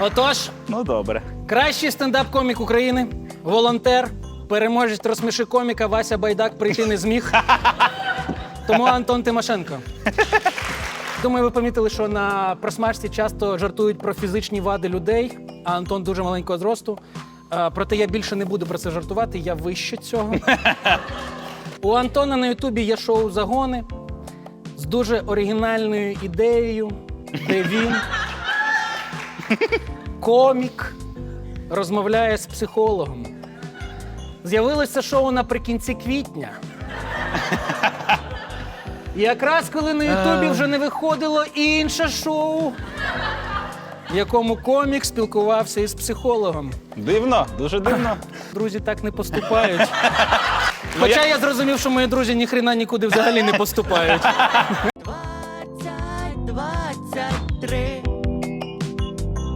Отож, Ну добре. кращий стендап-комік України, волонтер, переможець розсміши коміка Вася Байдак прийти не зміг. Тому Антон Тимошенко. Думаю, ви помітили, що на просмажці часто жартують про фізичні вади людей, а Антон дуже маленького зросту. Е, Проте я більше не буду про це жартувати, я вище цього. У Антона на Ютубі є шоу Загони з дуже оригінальною ідеєю, де він, Комік розмовляє з психологом. З'явилося шоу наприкінці квітня. Якраз коли на Ютубі е. вже не виходило інше шоу, в якому комік спілкувався із психологом. Дивно, дуже дивно. Друзі так не поступають. Хоча я зрозумів, що мої друзі ніхрена нікуди взагалі не поступають. 20, 23